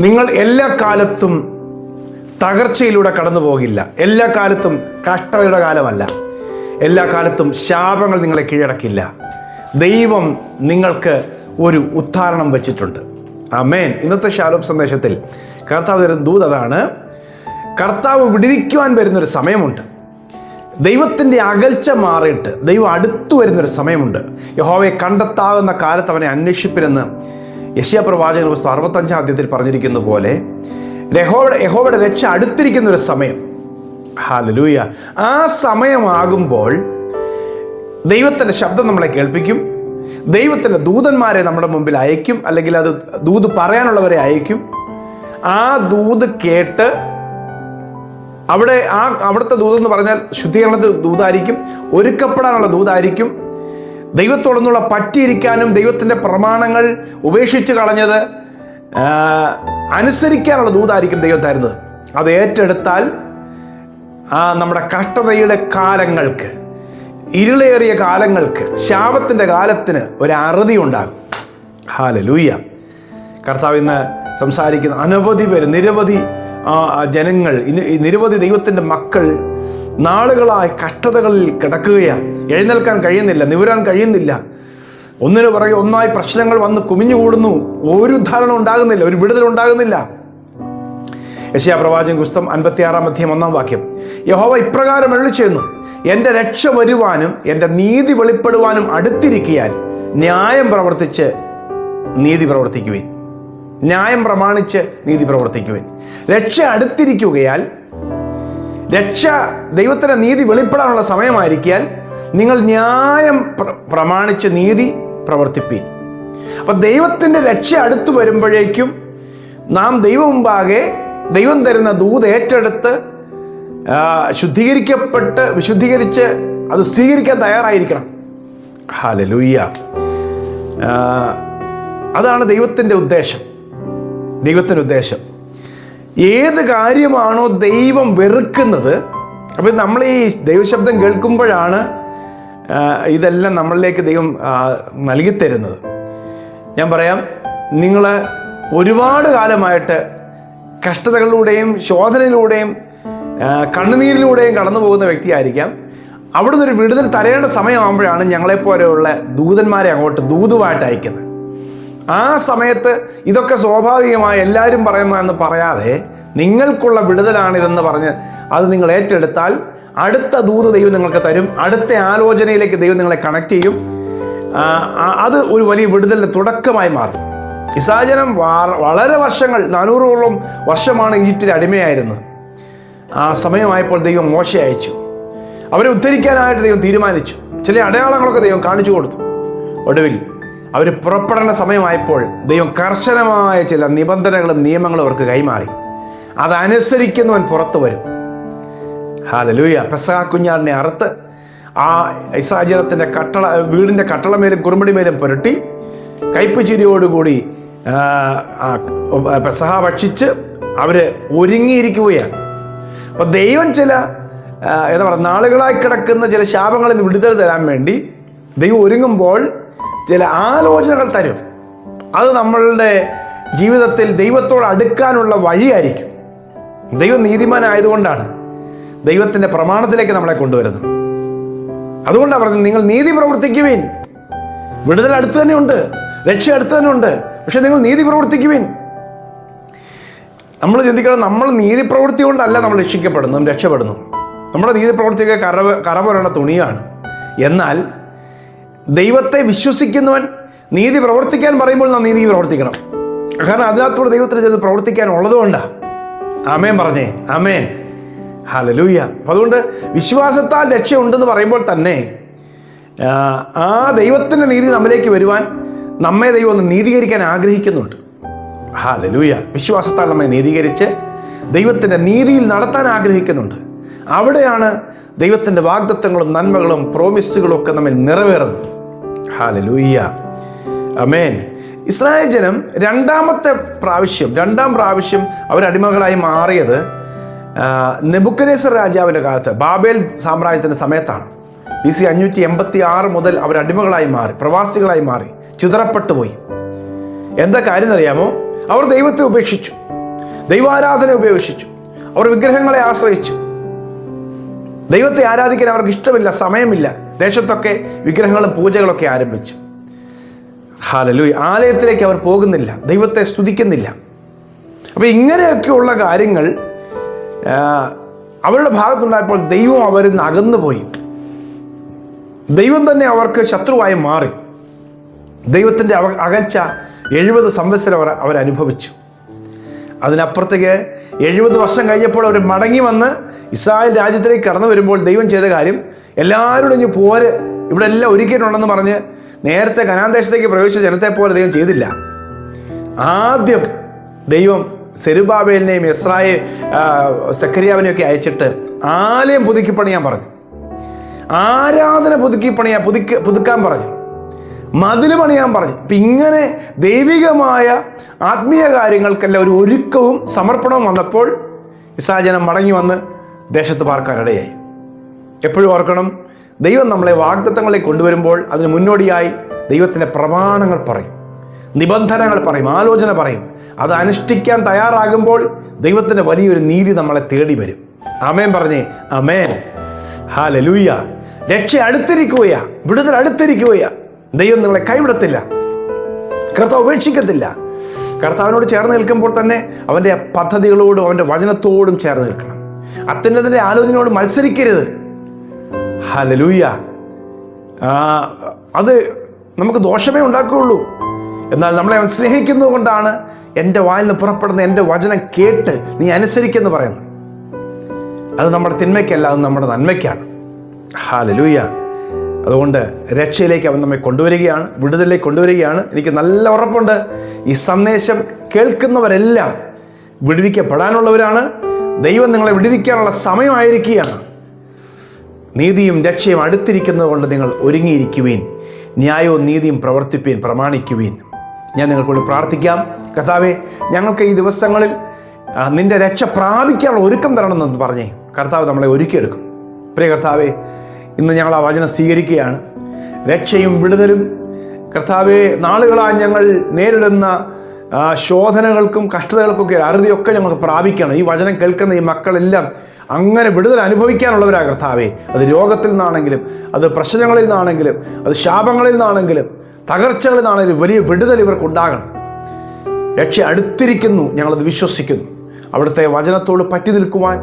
നിങ്ങൾ എല്ലാ കാലത്തും തകർച്ചയിലൂടെ കടന്നു പോകില്ല എല്ലാ കാലത്തും കഷ്ടതയുടെ കാലമല്ല. എല്ലാ കാലത്തും ശാപങ്ങൾ നിങ്ങളെ കീഴടക്കില്ല. ദൈവം നിങ്ങൾക്ക് ഒരു ഉദ്ധാരണം വെച്ചിട്ടുണ്ട്. ആമേൻ. ഇന്നത്തെ ഷാലോപ് സന്ദേശത്തിൽ കർത്താവ് തരുന്ന ദൂത് അതാണ്. കർത്താവ് വിടുവിക്കുവാൻ വരുന്നൊരു സമയമുണ്ട്. ദൈവത്തിന്റെ അകൽച്ച മാറിയിട്ട് ദൈവം അടുത്തു വരുന്നൊരു സമയമുണ്ട്. യഹോവയെ കണ്ടെത്താവുന്ന കാലത്ത് അവനെ അന്വേഷിപ്പിനെന്ന് യശയ പ്രവാചകൻ പുസ്തകം അറുപത്തഞ്ചാം അധ്യത്തിൽ പറഞ്ഞിരിക്കുന്ന പോലെ രഹോയുടെ യഹോയുടെ രക്ഷ അടുത്തിരിക്കുന്ന ഒരു സമയം. ഹാലലൂയ ആ സമയമാകുമ്പോൾ ദൈവത്തിന്റെ ശബ്ദം നമ്മളെ കേൾപ്പിക്കും. ദൈവത്തിന്റെ ദൂതന്മാരെ നമ്മുടെ മുമ്പിൽ അയക്കും. അല്ലെങ്കിൽ അത് ദൂത് പറയാനുള്ളവരെ അയക്കും. ആ ദൂത് കേട്ട് അവിടെ ആ അവിടുത്തെ ദൂതെന്ന് പറഞ്ഞാൽ ശുദ്ധീകരണത്തിൽ ദൂതായിരിക്കും. ഒരുക്കപ്പെടാനുള്ള ദൂതായിരിക്കും. ദൈവത്തോടൊന്നുള്ള പറ്റിയിരിക്കാനും ദൈവത്തിന്റെ പ്രമാണങ്ങൾ ഉപേക്ഷിച്ച് കളഞ്ഞത് അനുസരിക്കാനുള്ള ദൂതായിരിക്കും ദൈവം തരുന്നത്. അത് ഏറ്റെടുത്താൽ ആ നമ്മുടെ കഷ്ടതയുടെ കാലങ്ങൾക്ക് ഇരുളേറിയ കാലങ്ങൾക്ക് ശാപത്തിന്റെ കാലത്തിന് ഒരു അറുതി ഉണ്ടാകും. ഹാല ലൂയ്യ കർത്താവ് ഇന്ന് സംസാരിക്കുന്ന അനവധി പേര് നിരവധി ജനങ്ങൾ നിരവധി ദൈവത്തിന്റെ മക്കൾ നാളുകളായി കഷ്ടതകളിൽ കിടക്കുകയാണ്. എഴുന്നേൽക്കാൻ കഴിയുന്നില്ല നിവരാൻ കഴിയുന്നില്ല. ഒന്നിനു പുറകെ ഒന്നായി പ്രശ്നങ്ങൾ വന്ന് കുമിഞ്ഞുകൂടുന്നു. ഒരു ധാരണ ഉണ്ടാകുന്നില്ല ഒരു വിടുതൽ ഉണ്ടാകുന്നില്ല. യശയാ പ്രവാചകൻ പുസ്തകം അൻപത്തിയാറാം അധ്യയം ഒന്നാം വാക്യം. യഹോവ ഇപ്രകാരം എഴുതി എന്റെ രക്ഷ വരുവാനും എന്റെ നീതി വെളിപ്പെടുവാനും അടുത്തിരിക്കിയാൽ ന്യായം പ്രവർത്തിച്ച് നീതി പ്രവർത്തിക്കുവിൻ. ന്യായം പ്രമാണിച്ച് നീതി പ്രവർത്തിക്കുവിൻ. രക്ഷ അടുത്തിരിക്കുകയാൽ രക്ഷ ദൈവത്തിന്റെ നീതി വെളിപ്പെടാനുള്ള സമയമായിരിക്കാൽ നിങ്ങൾ ന്യായം പ്ര- പ്രമാണിച്ച് നീതി പ്രവർത്തിപ്പീൻ. അപ്പം ദൈവത്തിന്റെ രക്ഷ അടുത്തു വരുമ്പോഴേക്കും നാം ദൈവം മുമ്പാകെ ദൈവം തരുന്ന ദൂത് ഏറ്റെടുത്ത് ശുദ്ധീകരിക്കപ്പെട്ട് വിശുദ്ധീകരിച്ച് അത് സ്വീകരിക്കാൻ തയ്യാറായിരിക്കണം. ഹാലലൂയ്യ അതാണ് ദൈവത്തിന്റെ ഉദ്ദേശം. ദൈവത്തിന്റെ ഉദ്ദേശം ഏത് കാര്യമാണോ ദൈവം വെറുക്കുന്നത്? അപ്പം നമ്മൾ ഈ ദൈവശബ്ദം കേൾക്കുമ്പോഴാണ് ഇതെല്ലാം നമ്മളിലേക്ക് ദൈവം നൽകിത്തരുന്നത്. ഞാൻ പറയാം നിങ്ങൾ ഒരുപാട് കാലമായിട്ട് കഷ്ടതകളിലൂടെയും ശോധനയിലൂടെയും കണ്ണുനീരിലൂടെയും കടന്നു പോകുന്ന വ്യക്തിയായിരിക്കാം. അവിടുന്ന് ഒരു വിടുതൽ തരേണ്ട സമയമാകുമ്പോഴാണ് ഞങ്ങളെപ്പോലെയുള്ള ദൂതന്മാരെ അങ്ങോട്ട് ദൂതുവായിട്ട് അയക്കുന്നത് ആ സമയത്ത് ഇതൊക്കെ സ്വാഭാവികമായി എല്ലാവരും പറയുന്നതെന്ന് പറയാതെ നിങ്ങൾക്കുള്ള വിടുതലാണിതെന്ന് പറഞ്ഞ് അത് നിങ്ങൾ ഏറ്റെടുത്താൽ അടുത്ത ദൂത് ദൈവം നിങ്ങൾക്ക് തരും. അടുത്ത ആലോചനയിലേക്ക് ദൈവം നിങ്ങളെ കണക്ട് ചെയ്യും. അത് ഒരു വലിയ വിടുതലിന്റെ തുടക്കമായി മാറും. ഇസാജനം വാ- വളരെ വർഷങ്ങൾ നാനൂറോളം വർഷമാണ് ഈജിപ്തിൽ അടിമയായിരുന്നത്. ആ സമയമായപ്പോൾ ദൈവം മോശ അയച്ചു. അവരെ ഉദ്ധരിക്കാനായിട്ട് ദൈവം തീരുമാനിച്ചു. ചില അടയാളങ്ങളൊക്കെ ദൈവം കാണിച്ചു കൊടുത്തു. ഒടുവിൽ അവർ പുറപ്പെടേണ്ട സമയമായപ്പോൾ ദൈവം കർശനമായ ചില നിബന്ധനകളും നിയമങ്ങളും അവർക്ക് കൈമാറി. അതനുസരിക്കുന്നവൻ പുറത്തു വരും. ഹാലലൂയ പെസഹ കുഞ്ഞാടിനെ അറുത്ത് ആ ഇസാചരത്തിന്റെ കട്ടള വീടിന്റെ കട്ടളമേലും കുറുമ്പടിമേലും പുരട്ടി കയ്പ് ചിരിയോടുകൂടി ആ, ആ, പെസഹ ഭക്ഷിച്ച് അവർ ഒരുങ്ങിയിരിക്കുകയാണ്. അപ്പോൾ ദൈവം ചില എന്താ പറയുക നാളുകളായി കിടക്കുന്ന ചില ശാപങ്ങളിൽ നിന്ന് വിടുതൽ തരാൻ വേണ്ടി ദൈവം ഒരുങ്ങുമ്പോൾ ചില ആലോചനകൾ തരും. അത് നമ്മളുടെ ജീവിതത്തിൽ ദൈവത്തോട് അടുക്കാനുള്ള വഴിയായിരിക്കും. ദൈവം നീതിമാനായതുകൊണ്ടാണ് ദൈവത്തിന്റെ പ്രമാണത്തിലേക്ക് നമ്മളെ കൊണ്ടുവരുന്നത്. അതുകൊണ്ടാണ് പറഞ്ഞത് നിങ്ങൾ നീതി പ്രവർത്തിക്കുവിൻ. വിടുതൽ അടുത്ത് തന്നെ ഉണ്ട് രക്ഷ അടുത്ത് തന്നെ ഉണ്ട് പക്ഷെ നിങ്ങൾ നീതി പ്രവർത്തിക്കുവിൻ. നമ്മൾ ചിന്തിക്കണം നമ്മൾ നീതി പ്രവൃത്തി കൊണ്ടല്ല നമ്മൾ രക്ഷിക്കപ്പെടുന്നു രക്ഷപ്പെടുന്നു. നമ്മുടെ നീതി പ്രവർത്തിക്കുക കറ കറ പോലുള്ള തുണിയാണ്. എന്നാൽ ദൈവത്തെ വിശ്വസിക്കുന്നവൻ നീതി പ്രവർത്തിക്കാൻ പറയുമ്പോൾ നാം നീതി പ്രവർത്തിക്കണം. കാരണം അതിനകത്തൂടെ ദൈവത്തിന് ചെന്ന് പ്രവർത്തിക്കാൻ ഉള്ളതുകൊണ്ടാണ് ആമേൻ പറഞ്ഞേ. ആമേൻ. ഹലലൂയ അപ്പം അതുകൊണ്ട് വിശ്വാസത്താൽ രക്ഷയുണ്ടെന്ന് പറയുമ്പോൾ തന്നെ ആ, ദൈവത്തിന്റെ നീതി നമ്മിലേക്ക് വരുവാൻ നമ്മെ ദൈവം ഒന്ന് നീതീകരിക്കാൻ ആഗ്രഹിക്കുന്നുണ്ട്. ഹാലലൂയ വിശ്വാസത്താൽ നമ്മെ നീതീകരിച്ച് ദൈവത്തിന്റെ നീതിയിൽ നടത്താൻ ആഗ്രഹിക്കുന്നുണ്ട്. അവിടെയാണ് ദൈവത്തിന്റെ വാഗ്ദത്വങ്ങളും നന്മകളും പ്രോമിസുകളും ഒക്കെ നമ്മിൽ നിറവേറുന്നത്. ഹാലലൂയ്യ അമേൻ ഇസ്രായേൽ ജനം രണ്ടാമത്തെ പ്രാവശ്യം രണ്ടാം പ്രാവശ്യം അവരടിമകളായി മാറിയത് നെബുക്കനേസർ രാജാവിന്റെ കാലത്ത് ബാബേൽ സാമ്രാജ്യത്തിന്റെ സമയത്താണ്. ബി സി അഞ്ഞൂറ്റി എൺപത്തി ആറ് മുതൽ അവർ അടിമകളായി മാറി പ്രവാസികളായി മാറി ചിതറപ്പെട്ടു പോയി. എന്താ കാര്യം അറിയാമോ? അവർ ദൈവത്തെ ഉപേക്ഷിച്ചു ദൈവാരാധന ഉപേക്ഷിച്ചു അവർ വിഗ്രഹങ്ങളെ ആശ്രയിച്ചു. ദൈവത്തെ ആരാധിക്കാൻ അവർക്ക് ഇഷ്ടമില്ല സമയമില്ല. ദേശത്തൊക്കെ വിഗ്രഹങ്ങളും പൂജകളൊക്കെ ആരംഭിച്ചു. ഹാലലു ആലയത്തിലേക്ക് അവർ പോകുന്നില്ല. ദൈവത്തെ സ്തുതിക്കുന്നില്ല. അപ്പോൾ ഇങ്ങനെയൊക്കെയുള്ള കാര്യങ്ങൾ അവരുടെ ഭാഗത്തുണ്ടായപ്പോൾ ദൈവം അവരിൽ നിന്ന് അകന്നുപോയി. ദൈവം തന്നെ അവർക്ക് ശത്രുവായി മാറി. ദൈവത്തിന്റെ അകൽച്ച എഴുപത് സംവത്സരം അവർ അവരനുഭവിച്ചു. അതിനപ്പുറത്തേക്ക് എഴുപത് വർഷം കഴിഞ്ഞപ്പോൾ അവർ മടങ്ങി വന്ന് ഇസ്രായേൽ രാജ്യത്തിലേക്ക് കടന്നു വരുമ്പോൾ ദൈവം ചെയ്ത കാര്യം എല്ലാവരോടും ഇനി പോര്. ഇവിടെ എല്ലാം ഒരുക്കിയിട്ടുണ്ടെന്ന് പറഞ്ഞ് നേരത്തെ കനാന്തേശത്തേക്ക് പ്രവേശിച്ച ജനത്തെ പോലെ ദൈവം ചെയ്തില്ല. ആദ്യം ദൈവം സെരുബാബേലിനെയും ഇസ്രായേൽ സെക്കരിയാവിനെയും ഒക്കെ അയച്ചിട്ട് ആലയം പുതുക്കി പണിയാൻ പറഞ്ഞു. ആരാധന പുതുക്കി പണിയാ പുതുക്കി പുതുക്കാൻ പറഞ്ഞു. മതിൽ പണിയാൻ പറഞ്ഞു. അപ്പം ഇങ്ങനെ ദൈവികമായ ആത്മീയ കാര്യങ്ങൾക്കെല്ലാം ഒരു ഒരുക്കവും സമർപ്പണവും വന്നപ്പോൾ ഇസാജനം മടങ്ങി വന്ന് ദേശത്ത് പാർക്കാനിടയായി. എപ്പോഴും ഓർക്കണം ദൈവം നമ്മളെ വാഗ്ദത്തങ്ങളിലേക്ക് കൊണ്ടുവരുമ്പോൾ അതിന് മുന്നോടിയായി ദൈവത്തിന്റെ പ്രമാണങ്ങൾ പറയും നിബന്ധനകൾ പറയും ആലോചന പറയും. അത് അനുഷ്ഠിക്കാൻ തയ്യാറാകുമ്പോൾ ദൈവത്തിന്റെ വലിയൊരു നീതി നമ്മളെ തേടി വരും. അമേൻ പറഞ്ഞേ അമേൻ ഹാ ലലൂയ രക്ഷ അടുത്തിരിക്കുകയാ വിടുതൽ അടുത്തിരിക്കുകയാ. ദൈവം നിങ്ങളെ കൈവിടത്തില്ല. കർത്താവ് ഉപേക്ഷിക്കത്തില്ല. കർത്താവിനോട് ചേർന്ന് നിൽക്കുമ്പോൾ തന്നെ അവന്റെ പദ്ധതികളോടും അവന്റെ വചനത്തോടും ചേർന്ന് നിൽക്കണം. അത്യുന്നതിന്റെ ആലോചനയോട് മത്സരിക്കരുത്. ഹലലൂയ അത് നമുക്ക് ദോഷമേ ഉണ്ടാക്കുകയുള്ളൂ. എന്നാൽ നമ്മളെ അവൻ സ്നേഹിക്കുന്നത് കൊണ്ടാണ് എന്റെ വായിൽ നിന്ന് പുറപ്പെടുന്ന എന്റെ വചനം കേട്ട് നീ അനുസരിക്കെന്ന് പറയുന്നത്. അത് നമ്മുടെ തിന്മയ്ക്കല്ല അത് നമ്മുടെ നന്മയ്ക്കാണ്. ഹാലലൂയ അതുകൊണ്ട് രക്ഷയിലേക്ക് അവൻ നമ്മെ കൊണ്ടുവരികയാണ് വിടുതലിലേക്ക് കൊണ്ടുവരികയാണ്. എനിക്ക് നല്ല ഉറപ്പുണ്ട്. ഈ സന്ദേശം കേൾക്കുന്നവരെല്ലാം വിടുവിക്കപ്പെടാനുള്ളവരാണ്. ദൈവം നിങ്ങളെ വിടുവിക്കാനുള്ള സമയമായിരിക്കുകയാണ്. നീതിയും രക്ഷയും അടുത്തിരിക്കുന്നത് കൊണ്ട് നിങ്ങൾ ഒരുങ്ങിയിരിക്കുവീൻ. ന്യായവും നീതിയും പ്രവർത്തിപ്പീൻ പ്രമാണിക്കുവീൻ. ഞാൻ നിങ്ങൾക്കൂടി പ്രാർത്ഥിക്കാം. കർത്താവേ ഞങ്ങൾക്ക് ഈ ദിവസങ്ങളിൽ നിന്റെ രക്ഷ പ്രാപിക്കാനുള്ള ഒരുക്കം തരണമെന്ന് പറഞ്ഞേ. കർത്താവ് നമ്മളെ ഒരുക്കിയെടുക്കും. പ്രിയ കർത്താവെ ഇന്ന് ഞങ്ങൾ ആ വചനം സ്വീകരിക്കുകയാണ്. രക്ഷയും വിടുതലും. കർത്താവെ നാളുകളായി ഞങ്ങൾ നേരിടുന്ന ശോധനകൾക്കും കഷ്ടതകൾക്കൊക്കെ അറുതിയൊക്കെ ഞങ്ങൾക്ക് പ്രാപിക്കണം. ഈ വചനം കേൾക്കുന്ന ഈ മക്കളെല്ലാം അങ്ങനെ വിടുതൽ അനുഭവിക്കാനുള്ളവരാ കർത്താവെ. അത് രോഗത്തിൽ നിന്നാണെങ്കിലും അത് പ്രശ്നങ്ങളിൽ നിന്നാണെങ്കിലും അത് ശാപങ്ങളിൽ നിന്നാണെങ്കിലും തകർച്ചകളിൽ നിന്നാണെങ്കിലും വലിയ വിടുതൽ ഇവർക്ക് ഉണ്ടാകണം. രക്ഷ അടുത്തിരിക്കുന്നു ഞങ്ങളത് വിശ്വസിക്കുന്നു. അവിടുത്തെ വചനത്തോട് പറ്റി നിൽക്കുവാൻ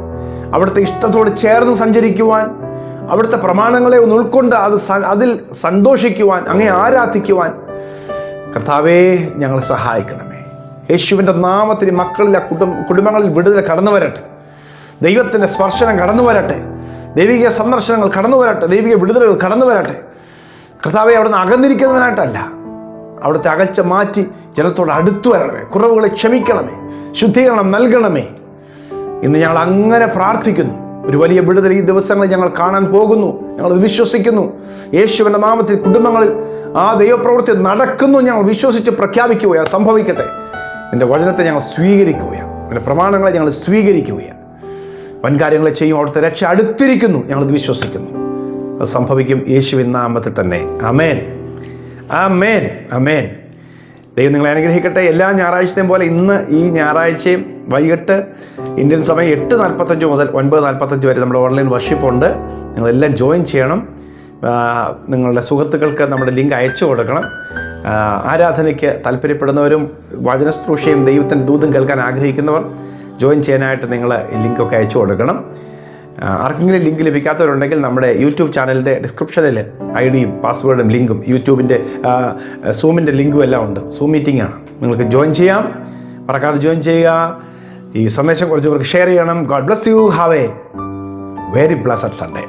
അവിടുത്തെ ഇഷ്ടത്തോട് ചേർന്ന് സഞ്ചരിക്കുവാൻ അവിടുത്തെ പ്രമാണങ്ങളെ ഒന്ന് ഉൾക്കൊണ്ട് അത് അതിൽ സന്തോഷിക്കുവാൻ അങ്ങേ ആരാധിക്കുവാൻ കർത്താവേ ഞങ്ങളെ സഹായിക്കണമേ. യേശുവിന്റെ നാമത്തിന് മക്കളിൽ ആ കുടുംബ കുടുംബങ്ങളിൽ വിടുതൽ കടന്നു വരട്ടെ. ദൈവത്തിന്റെ സ്പർശനം കടന്നു വരട്ടെ. ദൈവിക സന്ദർശനങ്ങൾ കടന്നു വരട്ടെ. ദൈവിക വിടുതലുകൾ കടന്നു വരട്ടെ. കർത്താവെ അവിടുന്ന് അകന്നിരിക്കുന്നതിനായിട്ടല്ല അവിടുത്തെ അകൽച്ച മാറ്റി ജനത്തോട് അടുത്തു വരണമേ. കുറവുകളെ ക്ഷമിക്കണമേ. ശുദ്ധീകരണം നൽകണമേ. ഇന്ന് ഞങ്ങൾ അങ്ങനെ പ്രാർത്ഥിക്കുന്നു. ഒരു വലിയ വിടുതൽ ഈ ദിവസങ്ങളിൽ ഞങ്ങൾ കാണാൻ പോകുന്നു. ഞങ്ങൾ വിശ്വസിക്കുന്നു. യേശുവിന്റെ നാമത്തിൽ കുടുംബങ്ങളിൽ ആ ദൈവപ്രവൃത്തി നടക്കുന്നു. ഞങ്ങൾ വിശ്വസിച്ച് പ്രഖ്യാപിക്കുകയാണ്. സംഭവിക്കട്ടെ. എന്റെ വചനത്തെ ഞങ്ങൾ സ്വീകരിക്കുകയാണ്. എന്റെ പ്രമാണങ്ങളെ ഞങ്ങൾ സ്വീകരിക്കുകയാണ്. വൻകാര്യങ്ങളെ ചെയ്യും. അവിടുത്തെ രക്ഷ അടുത്തിരിക്കുന്നു. ഞങ്ങളിത് വിശ്വസിക്കുന്നു. അത് സംഭവിക്കും യേശുവിൻ നാമത്തിൽ തന്നെ. അമേൻ അമേൻ അമേൻ ദൈവം നിങ്ങളെ അനുഗ്രഹിക്കട്ടെ. എല്ലാ ഞായറാഴ്ചത്തെയും പോലെ ഇന്ന് ഈ ഞായറാഴ്ചയും വൈകിട്ട് ഇന്ത്യൻ സമയം എട്ട് നാൽപ്പത്തഞ്ച് മുതൽ ഒൻപത് നാൽപ്പത്തഞ്ച് വരെ നമ്മുടെ ഓൺലൈൻ വർഷിപ്പ് ഉണ്ട്. നിങ്ങളെല്ലാം ജോയിൻ ചെയ്യണം. നിങ്ങളുടെ സുഹൃത്തുക്കൾക്ക് നമ്മുടെ ലിങ്ക് അയച്ചു കൊടുക്കണം. ആരാധനയ്ക്ക് താല്പര്യപ്പെടുന്നവരും വചനശ്രൂഷയും ദൈവത്തിന്റെ ദൂതും കേൾക്കാൻ ആഗ്രഹിക്കുന്നവർ ജോയിൻ ചെയ്യാനായിട്ട് നിങ്ങൾ ലിങ്കൊക്കെ അയച്ചു കൊടുക്കണം. ആർക്കെങ്കിലും ലിങ്ക് ലഭിക്കാത്തവരുണ്ടെങ്കിൽ നമ്മുടെ യൂട്യൂബ് ചാനലിന്റെ ഡിസ്ക്രിപ്ഷനിൽ ഐ ഡിയും പാസ്വേഡും ലിങ്കും യൂട്യൂബിന്റെ സൂമിന്റെ ലിങ്കും എല്ലാം ഉണ്ട്. സൂം മീറ്റിംഗ് ആണ്. നിങ്ങൾക്ക് ജോയിൻ ചെയ്യാം. മറക്കാതെ ജോയിൻ ചെയ്യുക. ഈ സന്ദേശം കുറച്ച് പേർക്ക് ഷെയർ ചെയ്യണം. God bless you have a very blessed Sunday